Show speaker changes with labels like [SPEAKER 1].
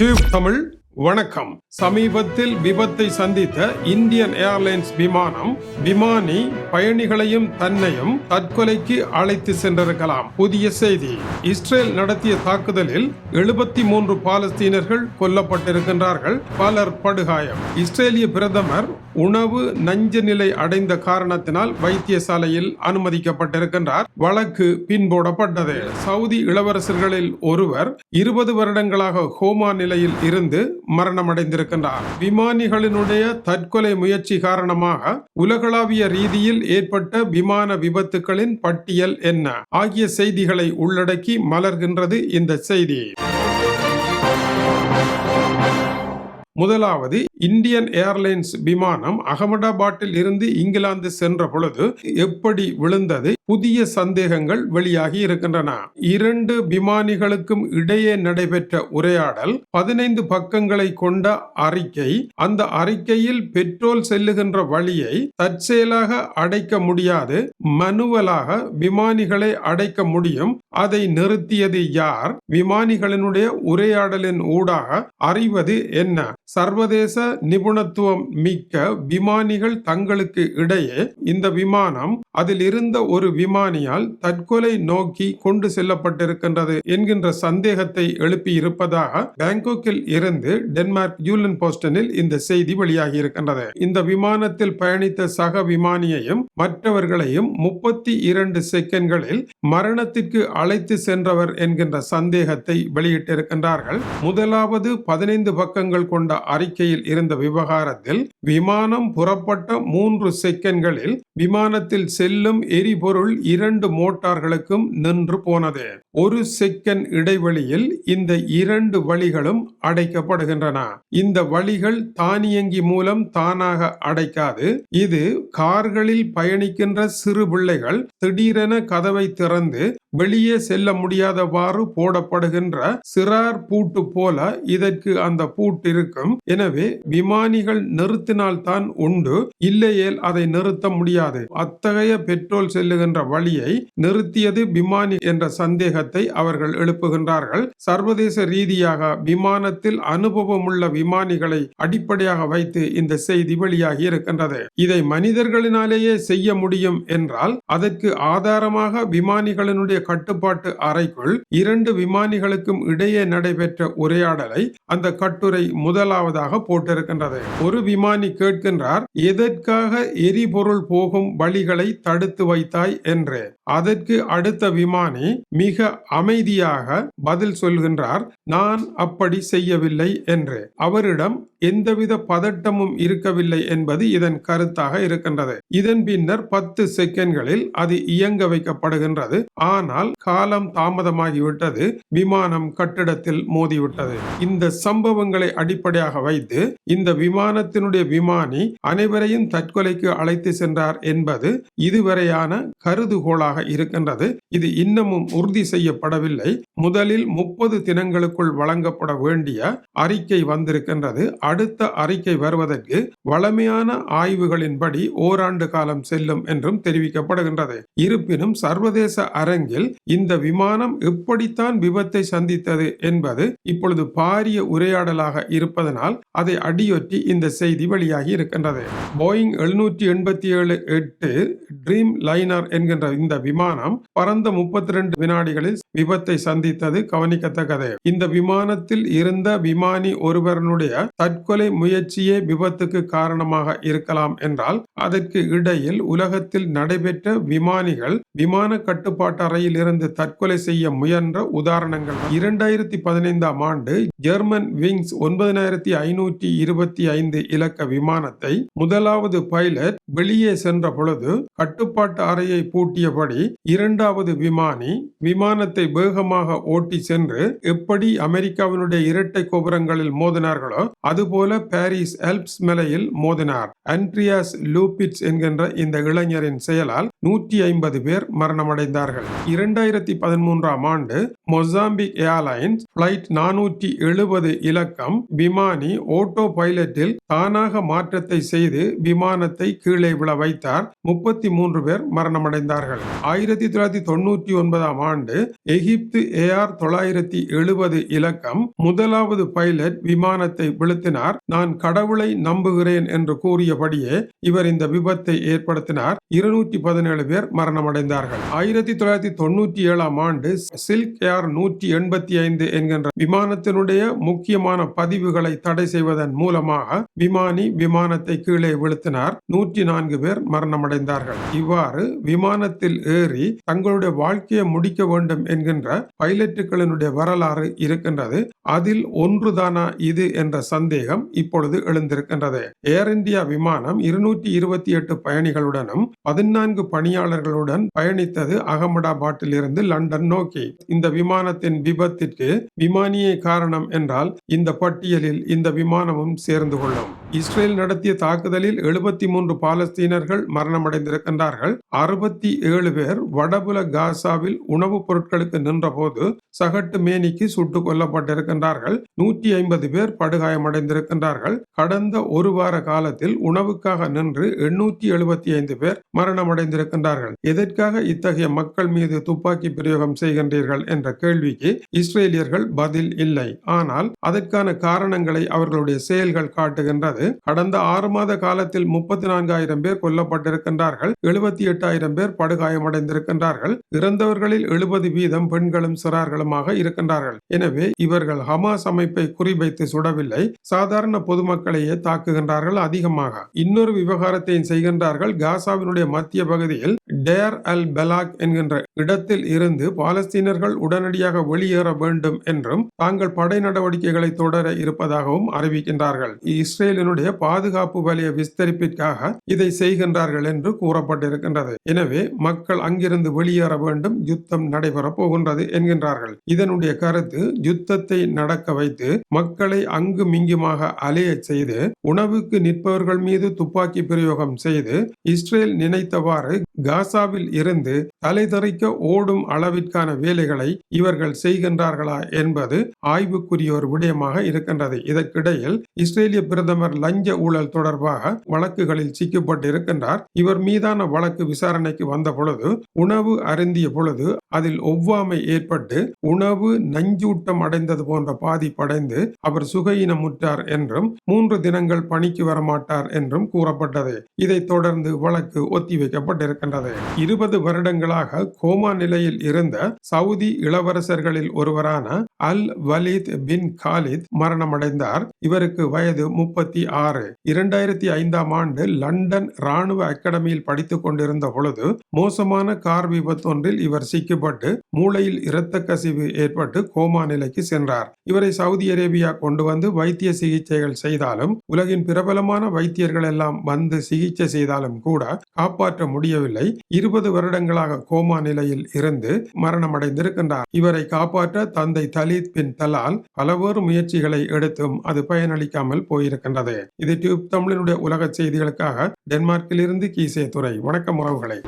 [SPEAKER 1] Tube Tamil வணக்கம். சமீபத்தில் விபத்தை சந்தித்த இந்தியன் ஏர்லைன்ஸ் விமானம் விமானி பயணிகளையும் தன்னையும் தற்கொலைக்கு அழைத்து சென்றிருக்கலாம். புதிய செய்தி. இஸ்ரேல் நடத்திய தாக்குதலில் எழுபத்தி மூன்று பாலஸ்தீனர்கள் கொல்லப்பட்டிருக்கின்றார்கள். பலர் படுகாயம். இஸ்ரேலிய பிரதமர் உணவு நஞ்சு நிலை அடைந்த காரணத்தினால் வைத்தியசாலையில் அனுமதிக்கப்பட்டிருக்கின்றார். வழக்கு பின்போடப்பட்டது. சவுதி இளவரசர்களில் ஒருவர் இருபது வருடங்களாக ஹோமா நிலையில் இருந்து மரணமடைந்திருக்கின்றார். விமானிகளினுடைய தற்கொலை முயற்சி காரணமாக உலகளாவிய ரீதியில் ஏற்பட்ட விமான விபத்துகளின் பட்டியல் என்ன? ஆகிய செய்திகளை உள்ளடக்கி மலர்கின்றது இந்த செய்தி. முதலாவது இந்தியன் ஏர்லைன்ஸ் விமானம் அகமதாபாத்தில் இருந்து இங்கிலாந்து சென்ற பொழுது எப்படி விழுந்தது? புதிய சந்தேகங்கள் வெளியாகி இருக்கின்றன. இரண்டு விமானிகளுக்கும் இடையே நடைபெற்ற உரையாடல் பதினைந்து பக்கங்களை கொண்ட அறிக்கை. அந்த அறிக்கையில் பெட்ரோல் செல்லுகின்ற வழியை தற்செயலாக அடைக்க முடியாது. மனுவலாக விமானிகளை அடைக்க முடியும். அதை நிறுத்தியது யார்? விமானிகளினுடைய உரையாடலின் ஊடாக அறிவது என்ன? சர்வதேச நிபுணத்துவம் மிக்க விமானிகள் தங்களுக்கு இடையே இந்த விமானம் அதில் இருந்த ஒரு விமானியால் தற்கொலை நோக்கி கொண்டு செல்லப்பட்டிருக்கின்றது என்கின்ற சந்தேகத்தை எழுப்பி இருப்பதாக பேங்காக்கில் இருந்து டென்மார்க் யூலன் போஸ்டனில் இந்த செய்தி வெளியாகி இருக்கின்றது இந்த விமானத்தில் பயணித்த சக விமானியையும் மற்றவர்களையும் முப்பத்தி இரண்டு செகண்ட்களில் மரணத்திற்கு அழைத்து சென்றவர் என்கின்ற சந்தேகத்தை வெளியிட்டிருக்கின்றார்கள். முதலாவது பதினைந்து பக்கங்கள் கொண்ட அறிக்கையில் இருந்த விவகாரத்தில் விமானம் புறப்பட்ட மூன்று செகண்ட்களில் விமானத்தில் செல்லும் எரிபொருள் இரண்டு மோட்டார்களுக்கும் நின்று போனது. ஒரு செகண்ட் இடைவெளியில் இந்த இரண்டு வழிகளும் அடைக்கப்படுகின்றன. இந்த வழிகள் தானியங்கி மூலம் தானாக அடைக்காது. இது கார்களில் பயணிக்கின்ற சிறு பிள்ளைகள் திடீரென கதவை திறந்து வெளியே செல்ல முடியாதவாறு போடப்படுகின்ற சிறார் பூட்டு போல இதற்கு அந்த பூட்டு இருக்கும். எனவே விமானிகள் நிறுத்தினால் தான் உண்டு. இல்லையேல் அதை நிறுத்த முடியாது. அத்தகைய பெட்ரோல் செல்லுகின்ற வழியை நிறுத்தியது விமானி என்ற சந்தேகத்தை அவர்கள் எழுப்புகின்றார்கள். சர்வதேச ரீதியாக விமானத்தில் அனுபவமுள்ள விமானிகளை அடிப்படையாக வைத்து இந்த செய்தி வெளியாகி இருக்கின்றது. இதை மனிதர்களினாலேயே செய்ய முடியும் என்றால் அதற்கு ஆதாரமாக விமானிகளினுடைய கட்டுப்பாட்டு அறைக்குள் இரண்டு விமானிகளுக்கும் இடையே நடைபெற்ற உரையாடலை அந்த கட்டுரை முதலாவதாக போட்டிருக்கின்றது ஒரு விமானி கேட்கின்றார் எதற்காக எரிபொருள் போகும் வழிகளை தடுத்து வைத்தாய்? என்று. அதற்கு அடுத்த விமானி மிக அமைதியாக பதில் சொல்கின்றார் நான் அப்படி செய்யவில்லை என்று. அவரிடம் எந்தவித பதட்டமும் இருக்கவில்லை என்பது இதன் கருத்தாக இருக்கின்றது. இதன் பின்னர் பத்து செகண்ட்களில் அது இயங்க வைக்கப்படுகின்றது. ஆனால் காலம் தாமதமாகிவிட்டது. விமானம் கட்டிடத்தில் மோதிவிட்டது. இந்த சம்பவங்களை அடிப்படையாக வைத்து இந்த விமானத்தினுடைய விமானி அனைவரையும் தற்கொலைக்கு அழைத்து சென்றார் என்பது இதுவரையான கருதுகோளாக இருக்கின்றது. இது இன்னமும் உறுதி செய்யப்படவில்லை. முதலில் முப்பது தினங்களுக்குள் வழங்கப்பட வேண்டிய அறிக்கை வந்திருக்கின்றது. அடுத்த அறிக்கை வருவதற்கு வளமையான ஆய்வுகளின்படி ஓராண்டு காலம் செல்லும் என்றும் தெரிவிக்கப்படுகின்றது. இருப்பினும் சர்வதேச அரங்கில் இந்த விமானம் எப்படித்தான் விபத்தை சந்தித்தது என்பது இப்பொழுது பாரிய உரையாடலாக இருப்பதனால் அதை அடியொற்றி இந்த செய்தி வெளியாகி இருக்கின்றது. போயிங் எழுநூற்றி எண்பத்தி ஏழு எட்டு ட்ரீம் லைனர் என்கின்ற இந்த விமானம் பறந்த முப்பத்தி ரெண்டு வினாடிகளில் விபத்தை சந்தித்தது கவனிக்கத்தக்கது. இந்த விமானத்தில் இருந்த விமானி ஒருவரனுடைய தற்கொலை முயற்சியே விபத்துக்கு காரணமாக இருக்கலாம் என்றால் அதற்கு இடையில் உலகத்தில் நடைபெற்ற விமானிகள் விமான கட்டுப்பாட்டு அறையில் இருந்து தற்கொலை செய்ய முயன்ற உதாரணங்கள். இரண்டாயிரத்தி பதினைந்தாம் ஆண்டு ஜெர்மன் விங்ஸ் ஒன்பதினாயிரத்தி ஐநூற்றி இருபத்தி ஐந்து இலக்க விமானத்தை முதலாவது பைலட் வெளியே சென்ற பொழுது கட்டுப்பாட்டு அறையை பூட்டியபடி இரண்டாவது விமானி விமானத்தை வேகமாக ஓட்டி சென்று எப்படி அமெரிக்காவினுடைய இரட்டை கோபுரங்களில் மோதினார்களோ அதுபோல பாரிஸ் எல்ப்ஸ் மலையில் மோதினார். அன்ட்ரியாஸ் லூபிட்ஸ் என்கின்ற இந்த இளைஞரின் செயலால் நூற்றி ஐம்பது பேர் மரணமடைந்தார்கள். இரண்டாயிரத்தி பதிமூன்றாம் ஆண்டு மொசாம்பிக் ஏர்லைன்ஸ் பிளைட் நானூற்றி எழுபது இலக்கம் விமானி ஓட்டோ பைலட்டில் தானாக மாற்றத்தை செய்து விமானத்தை கீழ் கீழே விழ வைத்தார். முப்பத்தி மூன்று பேர் மரணமடைந்தார்கள். ஆயிரத்தி தொள்ளாயிரத்தி தொண்ணூற்றி ஒன்பதாம் ஆண்டு எகிப்து ஏஆர் தொள்ளாயிரத்தி எழுபது இலக்கம் முதலாவது பைலட் விமானத்தை வீழ்த்தினார். நான் கடவுளை நம்புகிறேன் என்று கூறியபடியே இவர் இந்த விபத்தை ஏற்படுத்தினார். இருநூற்றி பதினேழு பேர் மரணமடைந்தார்கள். ஆயிரத்தி தொள்ளாயிரத்தி தொண்ணூற்றி ஏழாம் ஆண்டு சில்க் ஏர் நூற்றி எண்பத்தி ஐந்து என்கின்ற விமானத்தினுடைய முக்கியமான பதிவுகளை தடை செய்வதன் மூலமாக விமானி விமானத்தை கீழே வீழ்த்தினார். நூற்றி நான்கு பேர் மரணமடைந்தார்கள். இவ்வாறு விமானத்தில் ஏறி தங்களுடைய வாழ்க்கையை முடிக்க வேண்டும் என்கின்ற பைலட்டுகளினுடைய வரலாறு இருக்கின்றது. அதில் ஒன்றுதானா இது என்ற சந்தேகம் இப்பொழுது எழுந்திருக்கின்றது. ஏர் இந்தியா விமானம் இருநூற்றி இருபத்தி எட்டு பயணிகளுடனும் பதினான்கு பணியாளர்களுடன் பயணித்தது அகமதாபாத்தில் இருந்து லண்டன் நோக்கி. இந்த விமானத்தின் விபத்திற்கு விமானியே காரணம் என்றால் இந்த பட்டியலில் இந்த விமானமும் சேர்ந்து கொள்ளும். இஸ்ரேல் நடத்திய தாக்குதலில் எழுபத்தி மூன்று பாலஸ்தீனர்கள் மரணமடைந்திருக்கின்றார்கள். அறுபத்தி ஏழு பேர் வடபுல காசாவில் உணவுப் பொருட்களுக்கு நின்றபோது சகட்டு மேனிக்கு சுட்டுக் கொல்லப்பட்டிருக்கின்றார்கள். நூற்றி ஐம்பது பேர் படுகாயமடைந்திருக்கின்றார்கள். கடந்த ஒரு வார காலத்தில் உணவுக்காக நின்று எண்ணூற்றி எழுபத்தி ஐந்து பேர் மரணமடைந்திருக்கின்றார்கள். எதற்காக இத்தகைய மக்கள் மீது துப்பாக்கி பிரயோகம் செய்கின்றீர்கள் என்ற கேள்விக்கு இஸ்ரேலியர்கள் பதில் இல்லை. ஆனால் அதற்கான காரணங்களை அவர்களுடைய செயல்கள் காட்டுகின்றது. கடந்த ஆறு மாத காலத்தில் முப்பத்தி நான்காயிரம் பேர் கொல்லப்பட்டிருக்கின்றார்கள். எழுபத்தி எட்டாயிரம் பேர் படுகாயமடைந்திருக்கின்றார்கள். இறந்தவர்களில் எழுபது வீதம் பெண்களும் சிறார்களுமாக இருக்கின்றார்கள். எனவே இவர்கள் ஹமாஸ் அமைப்பை குறிவைத்து சுடவில்லை. சாதாரண பொதுமக்களையே தாக்குகின்றார்கள் அதிகமாக. இன்னொரு விவகாரத்தையும் செய்கின்றார்கள். காசாவினுடைய மத்திய பகுதியில் டேர் அல் பெலாக் என்கின்ற இடத்தில் இருந்து பாலஸ்தீனர்கள் உடனடியாக வெளியேற வேண்டும் என்றும் தாங்கள் படை நடவடிக்கைகளை தொடர இருப்பதாகவும் அறிவிக்கின்றார்கள். இஸ்ரேலினுடைய பாதுகாப்பு வலய விஸ்தரிப்பிற்காக இதை செய்கின்றார்கள் என்று கூறப்பட்டிருக்கின்றது. எனவே மக்கள் அங்கிருந்து வெளியேற வேண்டும் யுத்தம் நடைபெறப் போகின்றது என்கின்றார்கள். இதனுடைய கருத்து யுத்தத்தை நடக்க வைத்து மக்களை அங்கு மிங்குமாக அலைய செய்து உணவுக்கு நிற்பவர்கள் மீது துப்பாக்கி பிரயோகம் செய்து இஸ்ரேல் நினைத்தவாறு காசாவில் இருந்து தலைதறிக்க ஓடும் அளவிற்கான வேலைகளை இவர்கள் செய்கின்றார்களா என்பது ஆய்வுக்குரிய ஒரு விடயமாக இருக்கின்றது. இதற்கிடையில் இஸ்ரேலிய பிரதமர் லஞ்ச ஊழல் தொடர்பாக வழக்குகளில் சிக்கப்பட்டிருக்கின்றார். இவர் மீதான வழக்கு விசாரணைக்கு வந்த பொழுது உணவு அருந்திய பொழுது அதில் ஒவ்வாமை ஏற்பட்டு உணவு நஞ்சூட்டம் அடைந்தது போன்ற பாதிப்படைந்து அவர் சுகையினமுற்றார் என்றும் மூன்று தினங்கள் பணிக்கு வரமாட்டார் என்றும் கூறப்பட்டது. இதைத் தொடர்ந்து வழக்கு ஒத்திவைக்கப்பட்டிருக்கின்றது இருபது வருடங்களாக கோமா நிலையில் இருந்த சவுதி இளவரசர்களில் ஒருவரான அல் வலித் பின் காலித் மரணமடைந்தார். இவருக்கு வயது முப்பத்தி ஆறு. இரண்டாயிரத்தி ஐந்தாம் ஆண்டு லண்டன் ராணுவ அகாடமியில் படித்துக் கொண்டிருந்த பொழுது மோசமான கார் விபத்தொன்றில் இவர் சிக்கி ஈடுபட்டு மூளையில் இரத்த கசிவு ஏற்பட்டு கோமா நிலைக்கு சென்றார். இவரை சவுதி அரேபியா கொண்டு வந்து வைத்திய சிகிச்சைகள் செய்தாலும் உலகின் பிரபலமான வைத்தியர்கள் எல்லாம் வந்து சிகிச்சை செய்தாலும் கூட காப்பாற்ற முடியவில்லை. இருபது வருடங்களாக கோமா நிலையில் இருந்து மரணமடைந்திருக்கின்றார். இவரை காப்பாற்ற தந்தை தலித் பின் தலால் பலவேறு முயற்சிகளை எடுத்தும் அது பயனளிக்காமல் போயிருக்கின்றது. இது டியூப் தமிழனுடைய உலக செய்திகளுக்காக டென்மார்க்கிலிருந்து கீசே துறை வணக்கம் உறவுகளை.